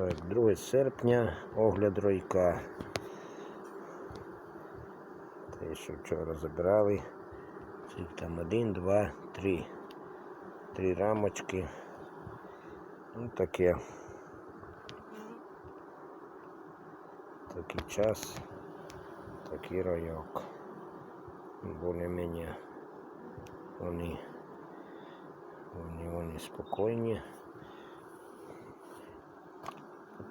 Так, 2 серпня, огляд ройка. Те, що вчора забирали. Скільки там один, два, три. Три рамочки. Ну таке. Такий час, такий райок. Более-менее вони, вони, вони спокійні.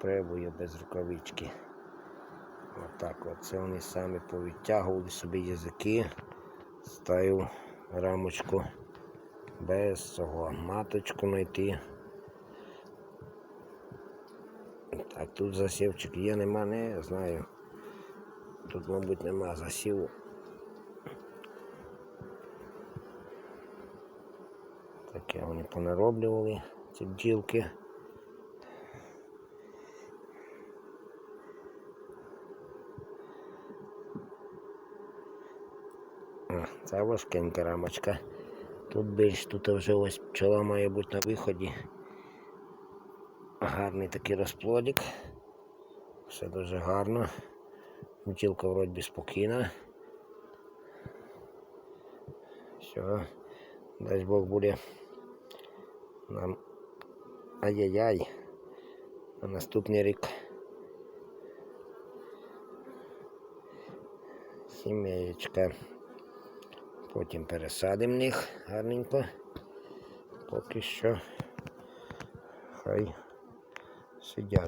Попробую без рукавички. Отак от. Це вони самі повідтягували собі язики. Ставив рамочку без цього. Маточку знайти. Так, тут засівчик є, нема, не знаю. Тут, мабуть, нема засіву. Таке вони понароблювали, ці бджілки. Це важкенька рамочка. Тут більш, тут вже ось пчола має бути на виході. Гарний такий розплодик. Все дуже гарно. Бутілка вроді спокійна. Все. Дай Бог буде нам ай-яй-яй на наступний рік. Сімеєчка. Потім пересадимо їх гарненько. Поки що хай сидять.